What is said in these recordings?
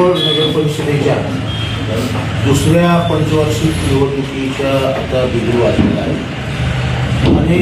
नगर परिषदेच्या दुसऱ्या पंचवार्षिक निवडणुकीच्या आता बिगरू वाजलेला आहे. आणि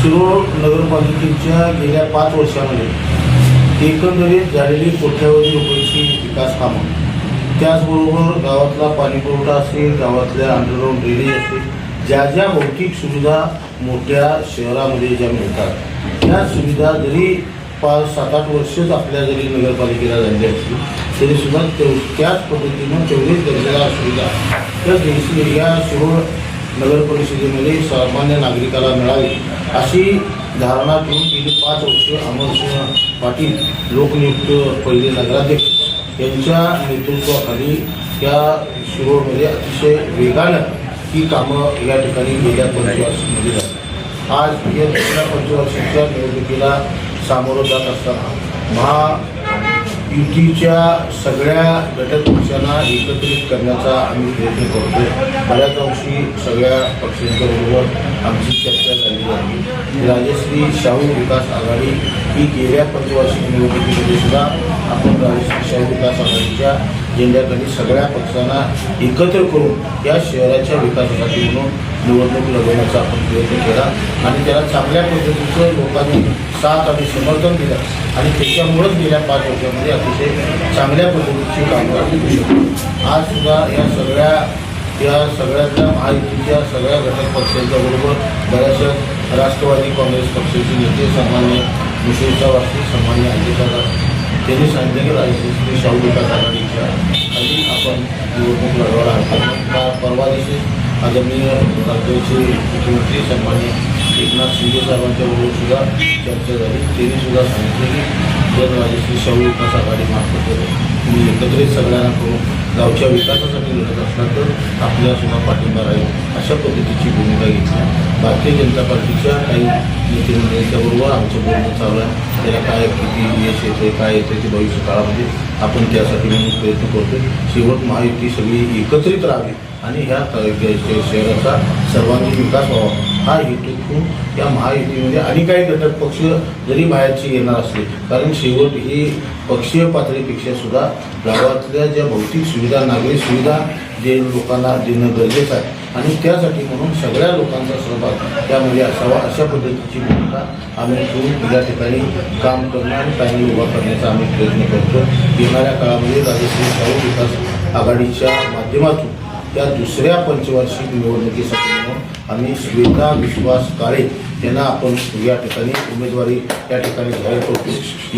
शिरोळ नगरपालिकेच्या गेल्या पाच वर्षामध्ये एकंदरीत झालेली कोट्यावधी रुपयाची विकास कामं त्याचबरोबर गावातला पाणीपुरवठा असेल गावातल्या अंडरग्राऊंड रेडी असेल ज्या ज्या भौतिक सुविधा मोठ्या शहरामध्ये ज्या मिळतात त्या सुविधा जरी पाच सात आठ वर्षच आपल्या जरी नगरपालिकेला झाली असली तरीसुद्धा तेव त्याच पद्धतीनं तेवढीच दर्जेदार सुविधा. त्या देशी या शिरोळ नगर परिषदेमध्ये सामान्य नागरिकाला मिळावी अशी धारणा करून गेली पाच वर्ष अमरसिंह पाटील लोकनियुक्त पहिले नगराध्यक्ष यांच्या नेतृत्वाखाली या शिरोळमध्ये अतिशय वेगानं ही कामं या ठिकाणी गेल्या पंचवार्षिकमध्ये झाली. आज या दुसऱ्या पंचवार्षिकच्या निवडणुकीला सामोरं जात असताना महायुतीच्या सगळ्या घटक पक्षांना एकत्रित करण्याचा आम्ही प्रयत्न करतो बऱ्याच अंशी सगळ्या पक्षांच्या बरोबर आमची चर्चा झालेली आहे. राजश्री शाहू विकास आघाडी ही गेल्या पंचवार्षिक निवडणुकीमध्ये सुद्धा आपण राजश्री शाहू विकास आघाडीच्या जिल्ह्यातील सगळ्या पक्षांना एकत्र करून या शहराच्या विकासासाठी म्हणून निवडणूक लढवण्याचा आपण प्रयत्न केला. आणि त्याला चांगल्या पद्धतीचं लोकांनी साथ आणि समर्थन दिलं. आणि त्याच्यामुळंच गेल्या पाच वर्षामध्ये अतिशय चांगल्या पद्धतीची कामगार आम्ही शकतो आज सुद्धा या सगळ्या या सगळ्यातल्या महायुतीच्या सगळ्या घटक पक्षांच्या बरोबर बऱ्याचशा राष्ट्रवादी काँग्रेस पक्षाचे नेते सन्मान्य मुश्रीफचा वासी सन्मान्य अंकिता त्यांनी सांगितलं की राजश्री शाहू विकास आघाडीच्या खाली आपण निवडणूक लढवायला का परवा दिवशी आदरणीय राज्याचे मुख्यमंत्री सन्मान्य एकनाथ शिंदे साहेबांच्या बरोबर सुद्धा चर्चा झाली. त्यांनी सुद्धा सांगितले की जर राजश्री शाहू विकास आघाडीमार्फत तुम्ही एकत्रित सगळ्यांना करून गावच्या विकासासाठी लढत असला तर आपल्याला सुद्धा पाठिंबा राहील अशा पद्धतीची भूमिका घेतली. भारतीय जनता पार्टीच्या काही नेते मंडळींच्याबरोबर आमचं बोलणं चालू आहे. त्याला काय किती यश येते काय येते ते भविष्य काळामध्ये आपण त्यासाठी म्हणून प्रयत्न करतो शेवट महायुती सगळी एकत्रित राहावी आणि ह्या शहराचा सर्वांगीण विकास व्हावा. हा हेतू ठेवून या महायुतीमध्ये आणि काही घटक पक्ष जरी बाहेरचे येणार असले कारण शेवट ही पक्षीय पातळीपेक्षा सुद्धा गावातल्या ज्या भौतिक सुविधा नागरी सुविधा जे लोकांना देणं गरजेचं आहे आणि त्यासाठी म्हणून सगळ्या लोकांचा सहभाग त्यामध्ये असावा अशा पद्धतीची भूमिका आम्ही ठेवून या ठिकाणी काम करणं आणि काही उभा करण्याचा आम्ही प्रयत्न करतो. येणाऱ्या काळामध्ये राजश्री शाहू विकास आघाडीच्या माध्यमातून त्या दुसऱ्या पंचवार्षिक निवडणुकीसाठी म्हणून आम्ही श्वेता विश्वास काळे यांना आपण या ठिकाणी उमेदवारी या ठिकाणी जाहीर करतो.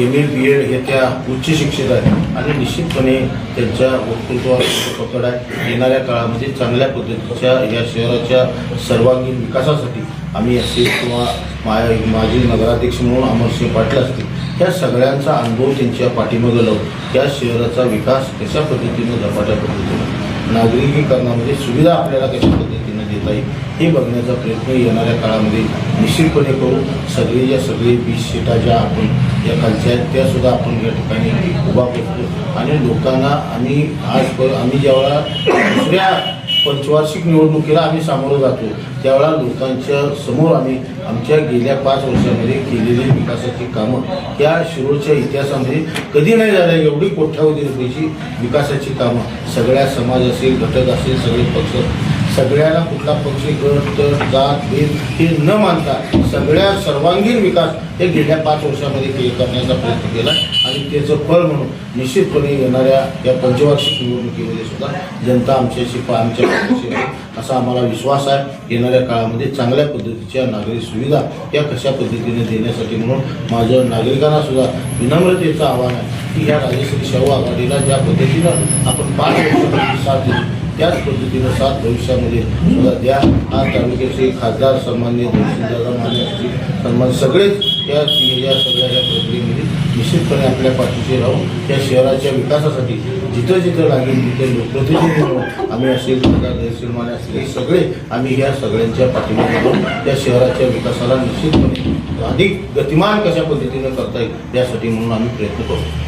एम ए बी एड हे त्या उच्च शिक्षित आहेत आणि निश्चितपणे त्यांच्या वक्तृत्वावर पकड आहे. येणाऱ्या काळामध्ये चांगल्या पद्धतीच्या या शहराच्या सर्वांगीण विकासासाठी आम्ही असेल किंवा माया माजी नगराध्यक्ष म्हणून अमरसिंह पाटील असतील या सगळ्यांचा अनुभव त्यांच्या पाठीमागं लावून या शहराचा विकास कशा पद्धतीनं झपाट्या पद्धतीनं नागरिकीकरणामध्ये सुविधा आपल्याला कशा पद्धतीनं देता येईल हे बघण्याचा प्रयत्न येणाऱ्या काळामध्ये निश्चितपणे करू. सगळे ज्या सगळे वीस सीटा ज्या आपण या खालच्या आहेत त्यासुद्धा आपण या ठिकाणी उभा करतो. आणि लोकांना आम्ही आज आम्ही ज्यावेळा दुसऱ्या पंचवार्षिक निवडणुकीला आम्ही सामोरं जातो त्यावेळा लोकांच्या समोर आम्ही आमच्या गेल्या पाच वर्षामध्ये केलेली विकासाची कामं या शिरोळच्या इतिहासामध्ये कधी नाही झाल्या एवढी कोट्यावधी रुपयाची विकासाची कामं. सगळ्या समाज असेल घटक असेल सगळे पक्ष सगळ्याला कुठला पक्ष गट तट जात भेद हे न मानता सगळ्या सर्वांगीण विकास हे गेल्या पाच वर्षामध्ये के करण्याचा प्रयत्न केला. आणि त्याचं फळ म्हणून निश्चितपणे येणाऱ्या या पंचवार्षिक निवडणुकीमध्ये सुद्धा जनता आमच्याशी आमच्या पाठीशी असा आम्हाला विश्वास आहे. येणाऱ्या काळामध्ये चांगल्या पद्धतीच्या नागरिक सुविधा या कशा पद्धतीने देण्यासाठी म्हणून माझं नागरिकांना सुद्धा विनम्रतेचं आव्हान आहे की ह्या राजेश्री शाहू आघाडीला ज्या पद्धतीनं आपण पाच वर्षापूर्वी साथ दिली त्याच पद्धतीनं साथ भविष्यामध्ये सुद्धा द्या. हा तालुक्याचे खासदार सन्मान्य दादा माने असतील सन्मान. सगळेच या या सगळ्या या प्रक्रियेमध्ये निश्चितपणे आपल्या पाठीशी राहून या शहराच्या विकासासाठी जिथं जिथं लागेल तिथे लोकप्रतिनिधी म्हणून आम्ही असेल सरकार तहसील माने असतील सगळे आम्ही या सगळ्यांच्या पाठीमध्ये राहून त्या शहराच्या विकासाला निश्चितपणे अधिक गतिमान कशा पद्धतीनं करता येईल यासाठी म्हणून आम्ही प्रयत्न करतो